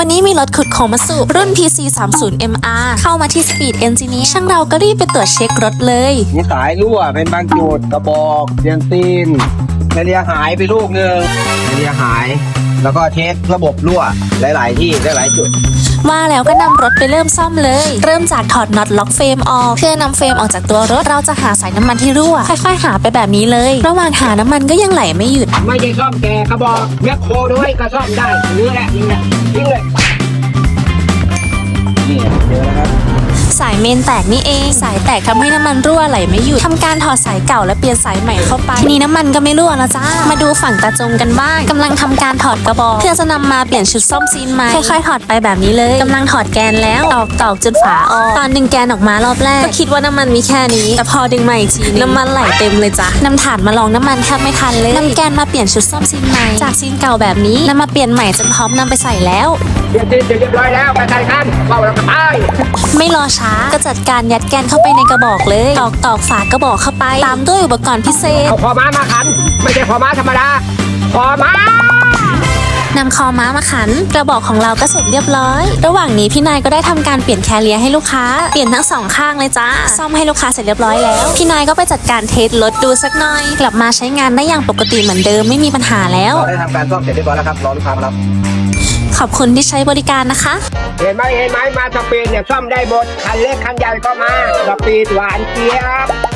วันนี้มีรถขุดโคมาสุรุ่น PC 3 0 MR เข้ามาที่ Speed Engineer ช่างเราก็รีบไปตรวจเช็ครถเลย มีสายรั่วเป็นบางจุดกระบอกเตียนซีน แคเรียหายไปลูกหนึ่งแคเรียหาย แล้วก็เทสระบบรั่วหลาย ๆ ที่หลายๆจุดว่าแล้วก็นำรถไปเริ่มซ่อมเลย เริ่มจากถอดน็อตล็อกเฟรมออกเพื่อนำเฟรมออกจากตัวรถเราจะหาสายน้ำมันที่รั่ว ค่อยๆ หาไปแบบนี้เลย ระหว่างหาน้ำมันก็ยังไหลไม่หยุด ไม่ได้ซ่อมแกกระบอกแมคโครด้วยก็ซ่อมได้เนื้อแหละยิงแหละยิงเลย เมนแตกนี่เอง สายแตกทำให้น้ำมันรั่วไหลไม่หยุดทำการถอดสายเก่าและเปลี่ยนสายใหม่เข้าไป ทีนี้น้ำมันก็ไม่รั่วแล้วจ้า มาดูฝั่งตาจงกันบ้างกำลังทำการถอดกระบอก เพื่อจะนำมาเปลี่ยนชุดซ่อมซีนใหม่ค่อยๆถอดไปแบบนี้เลยกำลังถอดแกนแล้วตอกตอกจนฝาออกตอนดึงแกนออกมารอบแรกก็คิดว่าน้ำมันมีแค่นี้ แต่พอดึงมาอีกทีน้ำมันไหลเต็มเลยจ้ะนำถาดมาลองน้ำมันแทบไม่ทันเลยนำแกนมาเปลี่ยนชุดซ่อมซีนใหม่จากซีนเก่าแบบนี้นำมาเปลี่ยนใหม่จนพร้อมนำไปใส่แล้วเดี๋ยวตีเรียบร้อยแล้วไปใส่กันเบาแล้วก็ไป ไม่รอช้า ก็จัดการยัดแกนเข้าไปในกระบอกเลย ตอกตอกฝากระบอกเข้าไป ตามด้วยอุปกรณ์พิเศษ เอาคอม้ามาขัน ไม่ใช่พอม้าธรรมดาพอม้า นำคอม้ามาขัน กระบอกของเราก็เสร็จเรียบร้อย ระหว่างนี้พี่นายก็ได้ทำการเปลี่ยนแคเรียให้ลูกค้า เปลี่ยนทั้งสองข้างเลยจ้า ซ่อมให้ลูกค้าเสร็จเรียบร้อยแล้ว พี่นายก็ไปจัดการเทสรถดูสักหน่อย กลับมาใช้งานได้อย่างปกติเหมือนเดิมไม่มีปัญหาแล้ว เราได้ทำการซ่อมเสร็จเรียบร้อยแล้วครับรอลูกค้ามารับขอบคุณที่ใช้บริการนะคะ เห็นไหมเห็นไหมมาสปีดเนี่ยซ่อมได้หมดคันเล็กคันใหญ่ก็มาสปีดหวานเจี๊ยบ